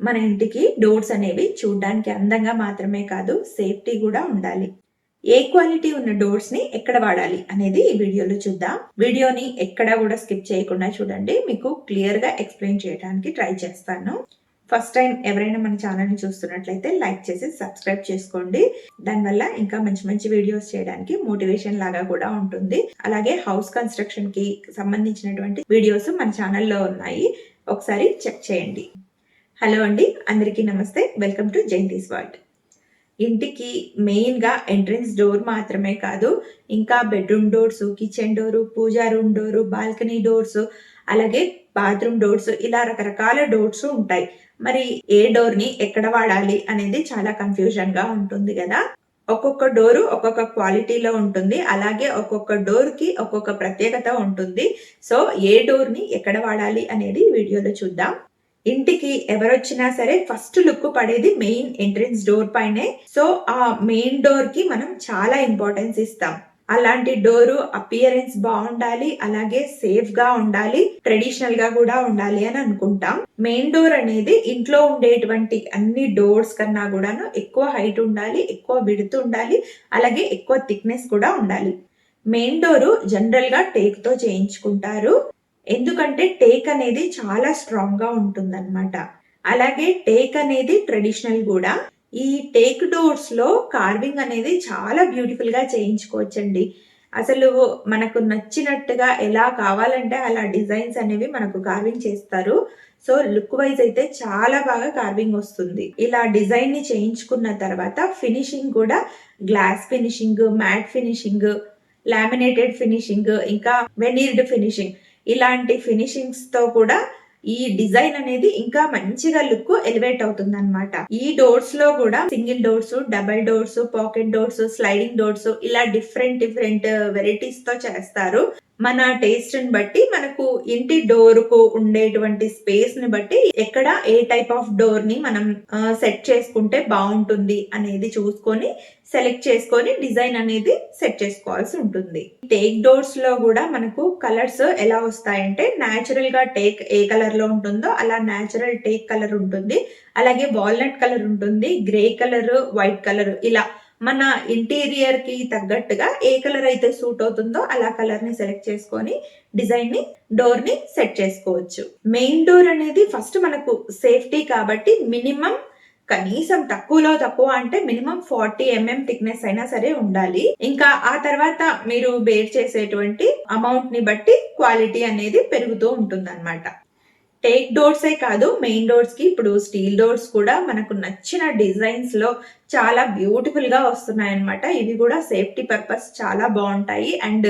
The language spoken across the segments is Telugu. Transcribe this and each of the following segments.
మన ఇంటికి డోర్స్ అనేవి చూడడానికి అందంగా మాత్రమే కాదు సేఫ్టీ కూడా ఉండాలి. ఏ క్వాలిటీ ఉన్న డోర్స్ని ఎక్కడ వాడాలి అనేది ఈ వీడియోలో చూద్దాం. వీడియోని ఎక్కడా కూడా స్కిప్ చేయకుండా చూడండి. మీకు క్లియర్గా ఎక్స్ప్లెయిన్ చేయడానికి ట్రై చేస్తాను. ఫస్ట్ టైం ఎవరైనా మన ఛానల్ని చూస్తున్నట్లయితే లైక్ చేసి సబ్స్క్రైబ్ చేసుకోండి. దానివల్ల ఇంకా మంచి మంచి వీడియోస్ చేయడానికి మోటివేషన్ లాగా కూడా ఉంటుంది. అలాగే హౌస్ కన్స్ట్రక్షన్కి సంబంధించినటువంటి వీడియోస్ మన ఛానల్లో ఉన్నాయి. ఒకసారి చెక్ చేయండి. హలో అండి అందరికీ నమస్తే. వెల్కమ్ టు జయంతిస్ వరల్డ్ ఇంటికి మెయిన్గా ఎంట్రన్స్ డోర్ మాత్రమే కాదు ఇంకా bedroom doors kitchen door puja room door balcony doors అలాగే బాత్రూమ్ డోర్స్ ఇలా రకరకాల డోర్స్ ఉంటాయి. మరి ఏ డోర్ని ఎక్కడ వాడాలి అనేది చాలా కన్ఫ్యూజన్గా ఉంటుంది కదా. ఒక్కొక్క డోరు ఒక్కొక్క క్వాలిటీలో ఉంటుంది అలాగే ఒక్కొక్క డోర్కి ఒక్కొక్క ప్రత్యేకత ఉంటుంది. సో ఏ డోర్ని ఎక్కడ వాడాలి అనేది వీడియోలో చూద్దాం. ఇంటికి ఎవరొచ్చినా సరే ఫస్ట్ లుక్ పడేది మెయిన్ ఎంట్రన్స్ డోర్ పైనే. సో ఆ మెయిన్ డోర్కి మనం చాలా ఇంపార్టెన్స్ ఇస్తాం. అలాంటి డోరు అపియరెన్స్ బాగుండాలి అలాగే సేఫ్గా ఉండాలి ట్రెడిషనల్గా కూడా ఉండాలి అని అనుకుంటాం. మెయిన్ డోర్ అనేది ఇంట్లో ఉండేటువంటి అన్ని డోర్స్ కన్నా కూడాను ఎక్కువ హైట్ ఉండాలి ఎక్కువ విడుతు ఉండాలి అలాగే ఎక్కువ థిక్నెస్ కూడా ఉండాలి. మెయిన్ డోరు జనరల్గా టేక్తో చేయించుకుంటారు. ఎందుకంటే టేక్ అనేది చాలా స్ట్రాంగ్గా ఉంటుందన్నమాట. అలాగే టేక్ అనేది ట్రెడిషనల్ కూడా. ఈ టేక్ డోర్స్లో కార్వింగ్ అనేది చాలా బ్యూటిఫుల్గా చేయించుకోవచ్చండి. అసలు మనకు నచ్చినట్టుగా ఎలా కావాలంటే అలా డిజైన్స్ అనేవి మనకు కార్వింగ్ చేస్తారు. సో లుక్ వైజ్ అయితే చాలా బాగా కార్వింగ్ వస్తుంది. ఇలా డిజైన్ని చేయించుకున్న తర్వాత ఫినిషింగ్ కూడా glass finishing matte finishing laminated finishing ఇంకా వెనీర్డ్ ఫినిషింగ్ ఇలాంటి ఫినిషింగ్స్తో కూడా ఈ డిజైన్ అనేది ఇంకా మంచిగా లుక్ ఎలివేట్ అవుతుంది అనమాట ఈ డోర్స్లో కూడా single doors double doors pocket doors sliding doors ఇలా డిఫరెంట్ డిఫరెంట్ వెరైటీస్తో చేస్తారు. మన టేస్ట్ని బట్టి మనకు ఇంటి డోర్కు ఉండేటువంటి స్పేస్ని బట్టి ఎక్కడ ఏ టైప్ ఆఫ్ డోర్ని మనం సెట్ చేసుకుంటే బాగుంటుంది అనేది చూసుకొని సెలెక్ట్ చేసుకొని డిజైన్ అనేది సెట్ చేసుకోవాల్సి ఉంటుంది. టేక్ డోర్స్లో కూడా మనకు కలర్స్ ఎలా వస్తాయంటే న్యాచురల్గా టేక్ ఏ కలర్లో ఉంటుందో అలా న్యాచురల్ టేక్ కలర్ ఉంటుంది. అలాగే వాల్నట్ కలర్ ఉంటుంది గ్రే కలర్ వైట్ కలర్ ఇలా మన ఇంటీరియర్కి తగ్గట్టుగా ఏ కలర్ అయితే సూట్ అవుతుందో అలా కలర్ని సెలెక్ట్ చేసుకొని డిజైన్ని డోర్ని సెట్ చేసుకోవచ్చు. మెయిన్ డోర్ అనేది ఫస్ట్ మనకు సేఫ్టీ కాబట్టి మినిమం కనీసం తక్కువలో తక్కువ అంటే మినిమం ఫార్టీ ఎంఎం థిక్నెస్ అయినా సరే ఉండాలి. ఇంకా ఆ తర్వాత మీరు బేర్ చేసేటువంటి అమౌంట్ని బట్టి క్వాలిటీ అనేది పెరుగుతూ ఉంటుంది టేక్ డోర్సే కాదు మెయిన్ డోర్స్కి ఇప్పుడు స్టీల్ డోర్స్ కూడా మనకు నచ్చిన డిజైన్స్లో చాలా బ్యూటిఫుల్గా వస్తున్నాయి అనమాట ఇవి కూడా సేఫ్టీ పర్పస్ చాలా బాగుంటాయి. అండ్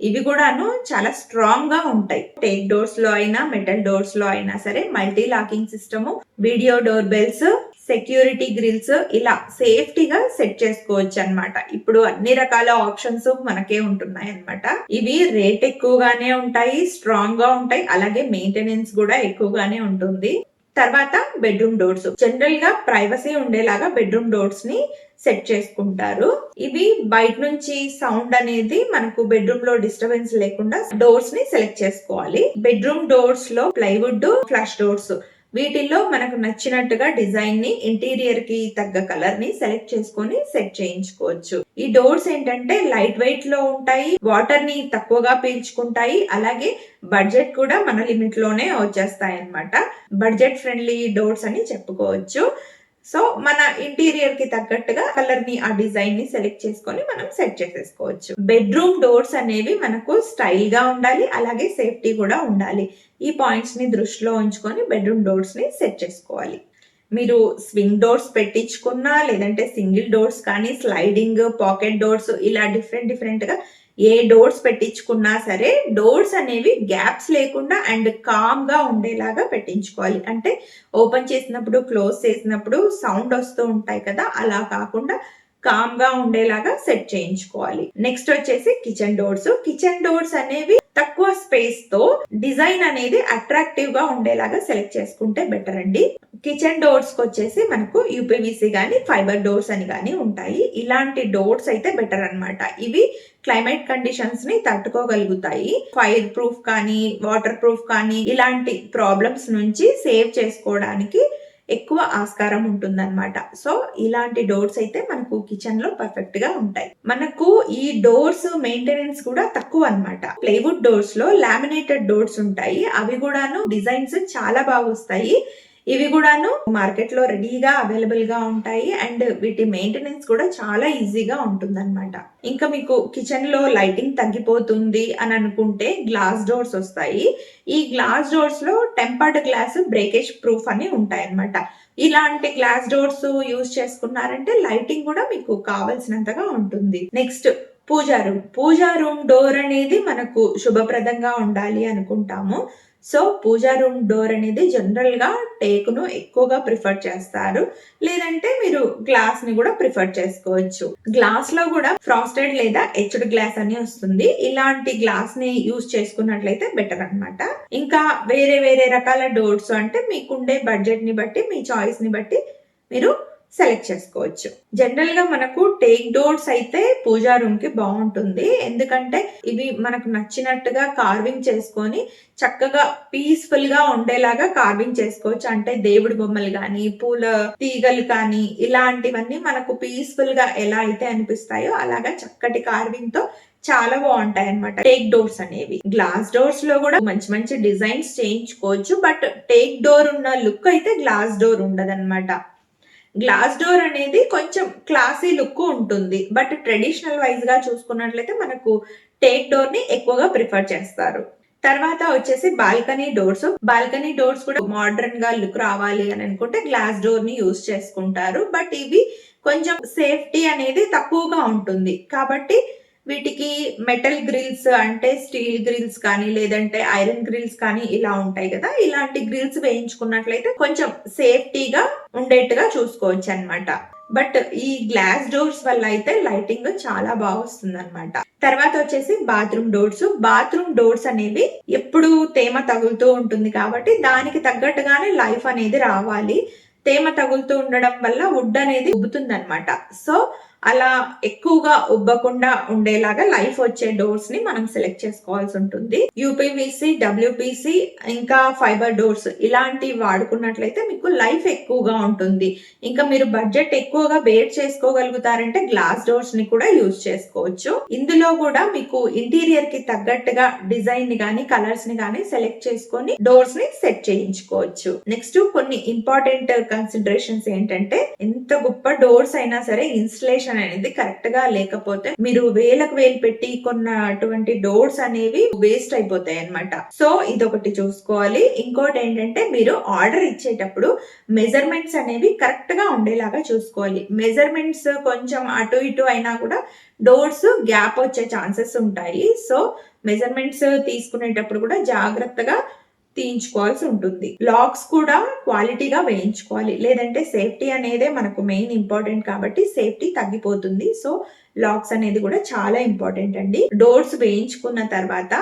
ఇవి కూడాను చాలా స్ట్రాంగ్గా ఉంటాయి. టేక్ డోర్స్లో అయినా మెటల్ డోర్స్లో అయినా సరే multi locking system video door bells security grills ఇలా సేఫ్టీగా సెట్ చేసుకోవచ్చు అనమాట ఇప్పుడు అన్ని రకాల ఆప్షన్స్ మనకే ఉంటున్నాయి అనమాట ఇవి రేట్ ఎక్కువగానే ఉంటాయి స్ట్రాంగ్గా ఉంటాయి అలాగే మెయింటెనెన్స్ కూడా ఎక్కువగానే ఉంటుంది. తర్వాత బెడ్రూమ్ డోర్స్. జనరల్గా ప్రైవసీ ఉండేలాగా బెడ్రూమ్ డోర్స్ని సెట్ చేసుకుంటారు. ఇవి బయట నుంచి సౌండ్ అనేది మనకు బెడ్రూమ్లో డిస్టర్బెన్స్ లేకుండా డోర్స్ని సెలెక్ట్ చేసుకోవాలి. బెడ్రూమ్ డోర్స్లో ప్లైవుడ్ ఫ్లాష్ డోర్స్. వీటిల్లో మనకు నచ్చినట్టుగా డిజైన్ని ఇంటీరియర్కి తగ్గ కలర్ని సెలెక్ట్ చేసుకొని సెట్ చేయించుకోవచ్చు. ఈ డోర్స్ ఏంటంటే లైట్ వెయిట్లో ఉంటాయి వాటర్ని తక్కువగా పీల్చుకుంటాయి అలాగే బడ్జెట్ కూడా మన లిమిట్లోనే వచ్చేస్తాయి అనమాట బడ్జెట్ ఫ్రెండ్లీ డోర్స్ అని చెప్పుకోవచ్చు. సో మన ఇంటీరియర్కి తగ్గట్టుగా కలర్ని ఆ డిజైన్ని సెలెక్ట్ చేసుకొని మనం సెట్ చేసేసుకోవచ్చు. బెడ్రూమ్ డోర్స్ అనేవి మనకు స్టైల్గా ఉండాలి అలాగే సేఫ్టీ కూడా ఉండాలి. ఈ పాయింట్స్ని దృష్టిలో ఉంచుకొని బెడ్రూమ్ డోర్స్ని సెట్ చేసుకోవాలి. మీరు స్వింగ్ డోర్స్ పెట్టించుకున్నా లేదంటే సింగిల్ డోర్స్ కానీ స్లైడింగ్ పాకెట్ డోర్స్ ఇలా డిఫరెంట్ డిఫరెంట్గా ఏ డోర్స్ పెట్టించుకున్నా సరే డోర్స్ అనేవి గ్యాప్స్ లేకుండా అండ్ కామ్గా ఉండేలాగా పెట్టించుకోవాలి. అంటే ఓపెన్ చేసినప్పుడు క్లోజ్ చేసినప్పుడు సౌండ్ వస్తూ ఉంటాయి కదా అలా కాకుండా కామ్గా ఉండేలాగా సెట్ చేయించుకోవాలి. నెక్స్ట్ వచ్చేసి కిచెన్ డోర్స్ కిచెన్ డోర్స్ అనేవి తక్కువ స్పేస్తో డిజైన్ అనేది అట్రాక్టివ్గా ఉండేలాగా సెలెక్ట్ చేసుకుంటే బెటర్ అండి. కిచెన్ డోర్స్కి వచ్చేసి మనకు యూపీవీసీ గానీ ఫైబర్ డోర్స్ అని గానీ ఉంటాయి. ఇలాంటి డోర్స్ అయితే బెటర్ అనమాట ఇవి క్లైమేట్ కండిషన్స్ని తట్టుకోగలుగుతాయి. ఫైర్ ప్రూఫ్ కానీ వాటర్ ప్రూఫ్ కానీ ఇలాంటి ప్రాబ్లమ్స్ నుంచి సేవ్ చేసుకోవడానికి ఎక్కువ ఆస్కారం ఉంటుందన్నమాట. సో ఇలాంటి డోర్స్ అయితే మనకు కిచెన్లో పర్ఫెక్ట్గా ఉంటాయి. మనకు ఈ డోర్స్ మెయింటెనెన్స్ కూడా తక్కువ అన్నమాట ప్లేవుడ్ డోర్స్లో లామినేటెడ్ డోర్స్ ఉంటాయి. అవి కూడాను డిజైన్స్ చాలా బాగా వస్తాయి. ఇవి కూడాను మార్కెట్లో రెడీగా అవైలబుల్గా ఉంటాయి. అండ్ వీటి మెయింటెనెన్స్ కూడా చాలా ఈజీగా ఉంటుందన్నమాట. ఇంకా మీకు కిచెన్లో లైటింగ్ తగ్గిపోతుంది అని అనుకుంటే గ్లాస్ డోర్స్ వస్తాయి. ఈ గ్లాస్ డోర్స్లో టెంపర్డ్ గ్లాస్ బ్రేకేజ్ ప్రూఫ్ అని ఉంటాయి అన్నమాట ఇలాంటి గ్లాస్ డోర్స్ యూజ్ చేసుకున్నారంటే లైటింగ్ కూడా మీకు కావలసినంతగా ఉంటుంది. Next puja room. Puja room door అనేది మనకు శుభప్రదంగా ఉండాలి అనుకుంటాము. సో పూజా రూమ్ డోర్ అనేది జనరల్గా టేక్ను ఎక్కువగా ప్రిఫర్ చేస్తారు. లేదంటే మీరు గ్లాస్ని కూడా ప్రిఫర్ చేసుకోవచ్చు. గ్లాస్లో కూడా ఫ్రాస్టెడ్ లేదా హెచ్డ్ గ్లాస్ అని వస్తుంది. ఇలాంటి గ్లాస్ని యూజ్ చేసుకున్నట్లయితే బెటర్ అన్నమాట. ఇంకా వేరే వేరే రకాల డోర్స్ అంటే మీకుండే బడ్జెట్ని బట్టి మీ చాయిస్ని బట్టి మీరు సెలెక్ట్ చేసుకోవచ్చు. జనరల్గా మనకు టేక్ డోర్స్ అయితే పూజా రూమ్కి బాగుంటుంది. ఎందుకంటే ఇవి మనకు నచ్చినట్టుగా కార్వింగ్ చేసుకొని చక్కగా పీస్ఫుల్గా ఉండేలాగా కార్వింగ్ చేసుకోవచ్చు. అంటే దేవుడి బొమ్మలు కానీ పూల తీగలు కానీ ఇలాంటివన్నీ మనకు పీస్ఫుల్గా ఎలా అయితే అనిపిస్తాయో అలాగా చక్కటి కార్వింగ్తో చాలా బాగుంటాయి అనమాట టేక్ డోర్స్ అనేవి. గ్లాస్ డోర్స్లో కూడా మంచి మంచి డిజైన్స్ చేయించుకోవచ్చు. బట్ టేక్ డోర్ ఉన్న లుక్ అయితే గ్లాస్ డోర్ ఉండదన్నమాట. గ్లాస్ డోర్ అనేది కొంచెం క్లాసీ లుక్ ఉంటుంది. బట్ ట్రెడిషనల్ వైజ్గా చూసుకున్నట్లయితే మనకు టేక్ డోర్ని ఎక్కువగా ప్రిఫర్ చేస్తారు. తర్వాత వచ్చేసి బాల్కనీ డోర్స్ బాల్కనీ డోర్స్ కూడా మోడర్న్గా లుక్ రావాలి అని అనుకుంటే గ్లాస్ డోర్ని యూస్ చేసుకుంటారు. బట్ ఇవి కొంచెం సేఫ్టీ అనేది తక్కువగా ఉంటుంది. కాబట్టి వీటికి మెటల్ గ్రిల్స్ అంటే స్టీల్ గ్రిల్స్ కానీ లేదంటే ఐరన్ గ్రిల్స్ కానీ ఇలా ఉంటాయి కదా. ఇలాంటి గ్రిల్స్ వేయించుకున్నట్లయితే కొంచెం సేఫ్టీగా ఉండేట్టుగా చూసుకోవచ్చు అనమాట బట్ ఈ గ్లాస్ డోర్స్ వల్ల అయితే లైటింగ్ చాలా బాగా వస్తుంది అనమాట తర్వాత వచ్చేసి బాత్రూమ్ డోర్స్ బాత్రూమ్ డోర్స్ అనేవి ఎప్పుడు తేమ తగులుతూ ఉంటుంది కాబట్టి దానికి తగ్గట్టుగానే లైఫ్ అనేది రావాలి. తేమ తగులుతూ ఉండడం వల్ల వుడ్ అనేది ఉబ్బుతుంది అనమాట సో అలా ఎక్కువగా ఉబ్బకుండా ఉండేలాగా లైఫ్ వచ్చే డోర్స్ని మనం సెలెక్ట్ చేసుకోవాల్సి ఉంటుంది. యూపీవీసీ డబ్ల్యూపీసీ ఇంకా ఫైబర్ డోర్స్ ఇలాంటివి వాడుకున్నట్లయితే మీకు లైఫ్ ఎక్కువగా ఉంటుంది. ఇంకా మీరు బడ్జెట్ ఎక్కువగా బేర్ చేసుకోగలుగుతారంటే గ్లాస్ డోర్స్ని కూడా యూజ్ చేసుకోవచ్చు. ఇందులో కూడా మీకు ఇంటీరియర్కి తగ్గట్టుగా డిజైన్ని గానీ కలర్స్ని గానీ సెలెక్ట్ చేసుకొని డోర్స్ని సెట్ చేయించుకోవచ్చు. నెక్స్ట్ కొన్ని ఇంపార్టెంట్ కన్సిడరేషన్స్ ఏంటంటే ఎంత గొప్ప డోర్స్ అయినా సరే ఇన్స్టలేషన్ అనేది కరెక్ట్గా లేకపోతే మీరు వేలకు వేలు పెట్టి కొన్నటువంటి డోర్స్ అనేవి వేస్ట్ అయిపోతాయి అనమాట సో ఇదొకటి చూసుకోవాలి. ఇంకోటి ఏంటంటే మీరు ఆర్డర్ ఇచ్చేటప్పుడు మెజర్మెంట్స్ అనేవి కరెక్ట్గా ఉండేలాగా చూసుకోవాలి. మెజర్మెంట్స్ కొంచెం అటు ఇటు అయినా కూడా డోర్స్ గ్యాప్ వచ్చే ఛాన్సెస్ ఉంటాయి. సో మెజర్మెంట్స్ తీసుకునేటప్పుడు కూడా జాగ్రత్తగా తీయించుకోవాల్సి ఉంటుంది. లాక్స్ కూడా క్వాలిటీగా వేయించుకోవాలి. లేదంటే సేఫ్టీ అనేదే మనకు మెయిన్ ఇంపార్టెంట్ కాబట్టి సేఫ్టీ తగ్గిపోతుంది. సో లాక్స్ అనేది కూడా చాలా ఇంపార్టెంట్ అండి. డోర్స్ వేయించుకున్న తర్వాత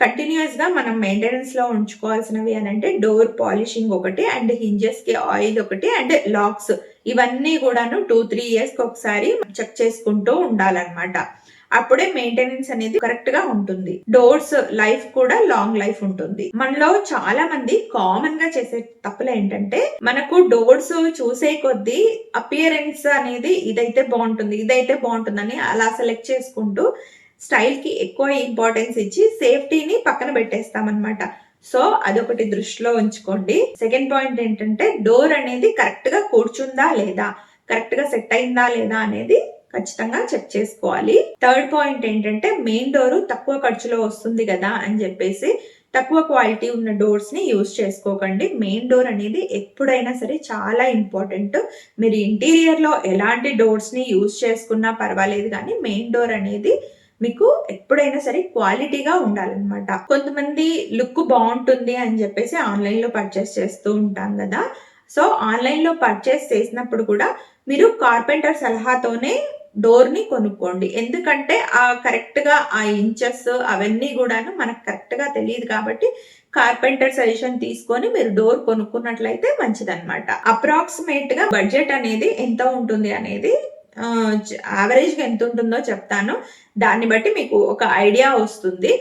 కంటిన్యూస్గా మనం మెయింటెనెన్స్లో ఉంచుకోవాల్సినవి అని అంటే డోర్ పాలిషింగ్ ఒకటి అండ్ హింజెస్కి ఆయిల్ ఒకటి అండ్ లాక్స్ ఇవన్నీ కూడాను టూ త్రీ ఇయర్స్కి ఒకసారి చెక్ చేసుకుంటూ ఉండాలన్నమాట. అప్పుడే మెయింటెనెన్స్ అనేది కరెక్ట్గా ఉంటుంది. డోర్స్ లైఫ్ కూడా లాంగ్ లైఫ్ ఉంటుంది. మనలో చాలా మంది కామన్గా చేసే తప్పులు ఏంటంటే మనకు డోర్స్ చూసే కొద్దీ అపియరెన్స్ అనేది ఇదైతే బాగుంటుంది ఇదైతే బాగుంటుందని అలా సెలెక్ట్ చేసుకుంటూ స్టైల్కి ఎక్కువ ఇంపార్టెన్స్ ఇచ్చి సేఫ్టీని పక్కన పెట్టేస్తామన్నమాట. సో అదొకటి దృష్టిలో ఉంచుకోండి. సెకండ్ పాయింట్ ఏంటంటే డోర్ అనేది కరెక్ట్గా కూర్చుందా లేదా కరెక్ట్గా సెట్ అయిందా లేదా అనేది ఖచ్చితంగా చెక్ చేసుకోవాలి. థర్డ్ పాయింట్ ఏంటంటే మెయిన్ డోర్ తక్కువ ఖర్చులో వస్తుంది కదా అని చెప్పేసి తక్కువ క్వాలిటీ ఉన్న డోర్స్ని యూజ్ చేసుకోకండి. మెయిన్ డోర్ అనేది ఎప్పుడైనా సరే చాలా ఇంపార్టెంట్ మీరు ఇంటీరియర్లో ఎలాంటి డోర్స్ని యూజ్ చేసుకున్నా పర్వాలేదు కానీ మెయిన్ డోర్ అనేది మీకు ఎప్పుడైనా సరే క్వాలిటీగా ఉండాలన్నమాట. కొంతమంది లుక్ బాగుంటుంది అని చెప్పేసి ఆన్లైన్లో పర్చేస్ చేస్తూ ఉంటాం కదా. సో ఆన్లైన్లో పర్చేస్ చేసినప్పుడు కూడా మీరు కార్పెంటర్ సలహాతోనే డోర్ని కొనుక్కోండి. ఎందుకంటే ఆ కరెక్ట్గా ఆ ఇంచెస్ అవన్నీ కూడాను మనకు కరెక్ట్గా తెలియదు కాబట్టి కార్పెంటర్ సజెషన్ తీసుకొని మీరు డోర్ కొనుక్కున్నట్లయితే మంచిదన్నమాట. అప్రాక్సిమేట్గా బడ్జెట్ అనేది ఎంత ఉంటుంది అనేది యావరేజ్గా ఎంత ఉంటుందో చెప్తాను. దాన్ని బట్టి మీకు ఒక ఐడియా వస్తుంది.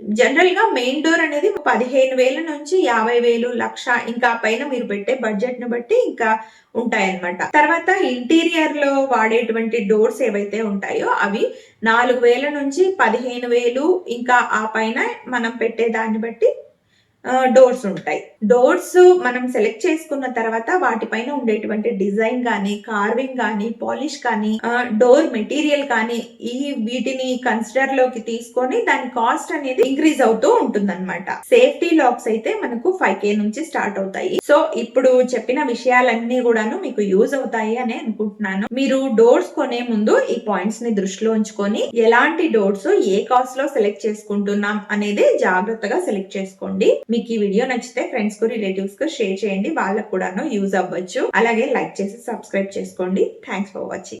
జనరల్గా మెయిన్ డోర్ అనేది పదిహేను వేల నుంచి యాభై వేలు లక్ష ఇంకా పైన మీరు పెట్టే బడ్జెట్ను బట్టి ఇంకా ఉంటాయన్నమాట. తర్వాత ఇంటీరియర్లో వాడేటువంటి డోర్స్ ఏవైతే ఉంటాయో అవి నాలుగు వేల నుంచి పదిహేను వేలు ఇంకా ఆ పైన మనం పెట్టే దాన్ని బట్టి డోర్స్ ఉంటాయి. డోర్స్ మనం సెలెక్ట్ చేసుకున్న తర్వాత వాటిపైన ఉండేటువంటి డిజైన్ కానీ కార్వింగ్ కానీ పాలిష్ కానీ డోర్ మెటీరియల్ కానీ ఈ వీటిని కన్సిడర్లోకి తీసుకొని దాని కాస్ట్ అనేది ఇంక్రీజ్ అవుతూ ఉంటుంది అనమాట సేఫ్టీ లాక్స్ అయితే మనకు ఫైవ్ కే నుంచి స్టార్ట్ అవుతాయి. సో ఇప్పుడు చెప్పిన విషయాలన్నీ కూడాను మీకు యూజ్ అవుతాయి అని అనుకుంటున్నాను. మీరు డోర్స్ కొనే ముందు ఈ పాయింట్స్ని దృష్టిలో ఉంచుకొని ఎలాంటి డోర్స్ ఏ కాస్ట్లో సెలెక్ట్ చేసుకుంటున్నాం అనేది జాగ్రత్తగా సెలెక్ట్ చేసుకోండి. మీకు ఈ వీడియో నచ్చితే ఫ్రెండ్స్కు రిలేటివ్స్కు షేర్ చేయండి. వాళ్ళకు కూడాను యూజ్ అవ్వచ్చు. అలాగే లైక్ చేసి సబ్స్క్రైబ్ చేసుకోండి. Thanks for watching